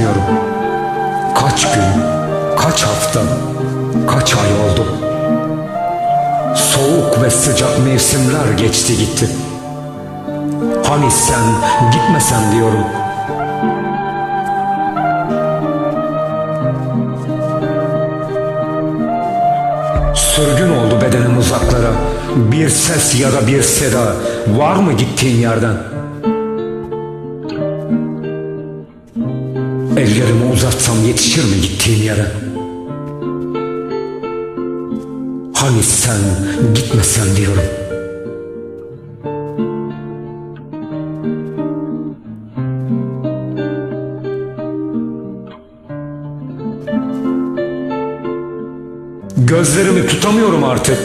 gitmiyorum. Kaç gün, kaç hafta, kaç ay oldu. Soğuk ve sıcak mevsimler geçti gitti. Hani sen gitmesen diyorum. Sürgün oldu bedenim uzaklara. Bir ses ya da bir seda var mı gittiğin yerden? Ellerimi uzatsam yetişir mi gittiğin yere? Hani sen gitmesen diyorum. Gözlerimi tutamıyorum artık.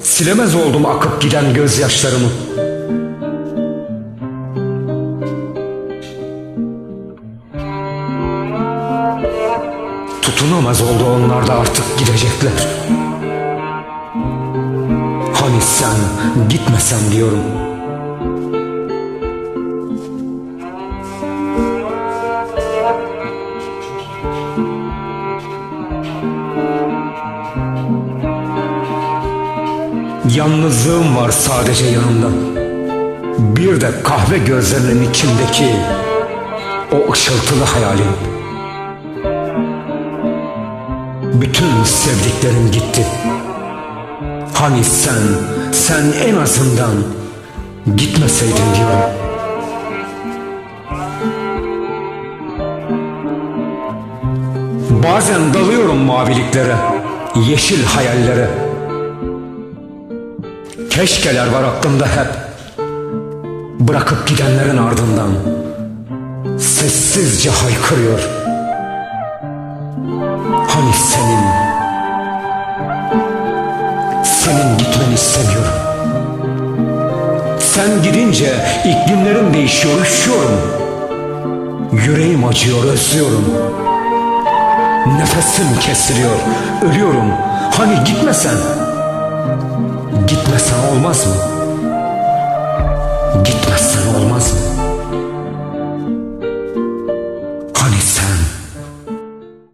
Silemez oldum akıp giden gözyaşlarımı. Tutunamaz oldu onlar da artık gidecekler. Hani sen gitmesen diyorum. Yalnızlığım var sadece yanımda. Bir de kahve gözlerinin içindeki o ışıltılı hayalim. Bütün sevdiklerim gitti. Hani sen, sen en azından gitmeseydin diyorum. Bazen dalıyorum maviliklere, yeşil hayallere. Keşkeler var aklımda hep. Bırakıp gidenlerin ardından sessizce haykırıyor. Senin gitmeni istemiyorum. Sen gidince iklimlerim değişiyor, üşüyorum. Yüreğim acıyor, özlüyorum. Nefesim kesiliyor, ölüyorum. Hani gitmesen? Gitmesen olmaz mı?